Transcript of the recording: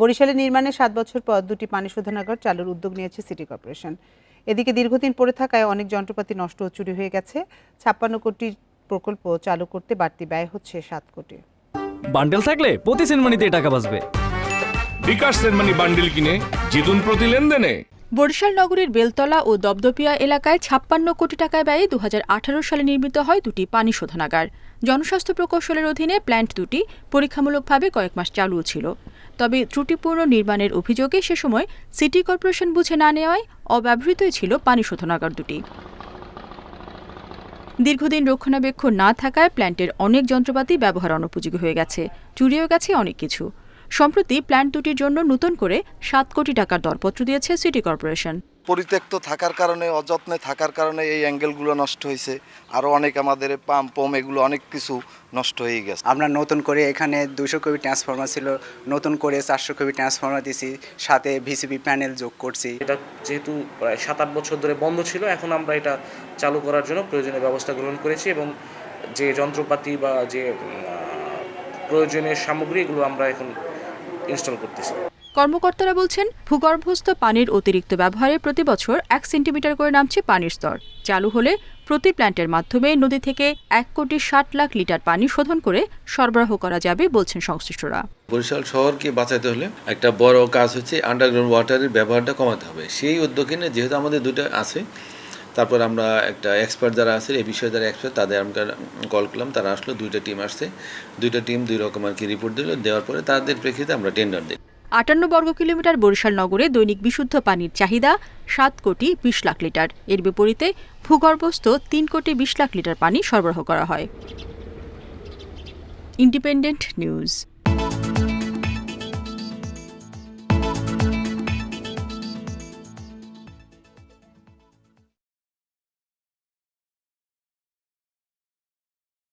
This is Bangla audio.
বরিশালে নির্মাণে সাত বছর পর দুটি পানি শোধনাগার চালুর উদ্যোগ নিয়েছে সিটি কর্পোরেশন। এদিকে দীর্ঘদিন পড়ে থাকায় অনেক যন্ত্রপাতি নষ্ট ও চুরি হয়ে গেছে। ছাপ্পান্ন কোটি প্রকল্প চালু করতে বাড়তি ব্যয় হচ্ছে সাত কোটি। বান্ডেল থাকলে প্রতি সেনমানিতে টাকা বাঁচবে। বিকাশ সেনমানি বান্ডিল কিনে জিতুন প্রতি লেনদেনে। বরিশাল নগরীর বেলতলা ও দপদপিয়া এলাকায় ছাপ্পান্ন কোটি টাকা ব্যয়ে দু হাজার আঠারো সালে নির্মিত হয় দুটি পানি শোধনাগার। জনস্বাস্থ্য প্রকৌশলের অধীনে প্ল্যান্ট দুটি পরীক্ষামূলকভাবে কয়েক মাস চালু ছিল। তবে ত্রুটিপূর্ণ নির্মাণের অভিযোগে সে সময় সিটি কর্পোরেশন বুঝে না নেওয়ায় অব্যবহৃতই ছিল পানি শোধনাগার দুটি। দীর্ঘদিন রক্ষণাবেক্ষণ না থাকায় প্ল্যান্টের অনেক যন্ত্রপাতি ব্যবহার অনুপযোগী হয়ে গেছে। চুরিও গেছে অনেক কিছু। সম্প্রতি প্ল্যান্ট দুটির জন্য নতুন করে সাত কোটি টাকার দরপত্র দিয়েছে সিটি কর্পোরেশন। পরিত্যক্ত থাকার কারণে অযত্নে থাকার কারণে এই অ্যাঙ্গেলগুলো নষ্ট হয়েছে। আরও অনেক আমাদের পাম্প পম এগুলো অনেক কিছু নষ্ট হয়ে গেছে। আমরা নতুন করে এখানে দুশো কবি ট্রান্সফর্মার ছিল নতুন করে চারশো কবি ট্রান্সফর্মার দিছি সাথে ভিসিবি প্যানেল যোগ করছি। এটা যেহেতু প্রায় সাত আট বছর ধরে বন্ধ ছিল এখন আমরা এটা চালু করার জন্য প্রয়োজনীয় ব্যবস্থা গ্রহণ করেছি এবং যে যন্ত্রপাতি বা যে প্রয়োজনীয় সামগ্রী এগুলো আমরা এখন ইনস্টল করতেছি। কর্মকর্তারা বলছেন ভূগর্ভস্থ পানির অতিরিক্ত ব্যবহারে প্রতি বছর এক সেন্টিমিটার করে নামছে পানির স্তর। চালু হলে প্রতি প্ল্যান্টের মাধ্যমে নদী থেকে এক কোটি ষাট লাখ লিটার পানি শোধন করে সরবরাহ করা যাবে বলছেন সংশ্লিষ্টরা। বরিশাল শহরকে বাঁচাতে হলে একটা বড় কাজ হচ্ছে আন্ডারগ্রাউন্ড ওয়াটারের ব্যবহারটা কমাতে হবে। সেই উদ্যোগে নিয়ে যেহেতু আমাদের দুটো আছে তারপর আমরা একটা এক্সপার্ট যারা আছে, এই বিষয়ে যারা এক্সপার্ট তাদের আমরা কল করলাম। তারা আসলো, দুইটা টিম আসছে। দুইটা টিম দুই রকম আর কি রিপোর্ট দিল। দেওয়ার পরে তাদের প্রেক্ষিতে আমরা টেন্ডার দিই আটান্ন বর্গ কিলোমিটার বরিশাল নগরে দৈনিক বিশুদ্ধ পানির চাহিদা সাত কোটি বিশ লাখ লিটার। এর বিপরীতে ভূগর্ভস্থ তিন কোটি বিশ লাখ লিটার পানি সরবরাহ করা হয়। Independent news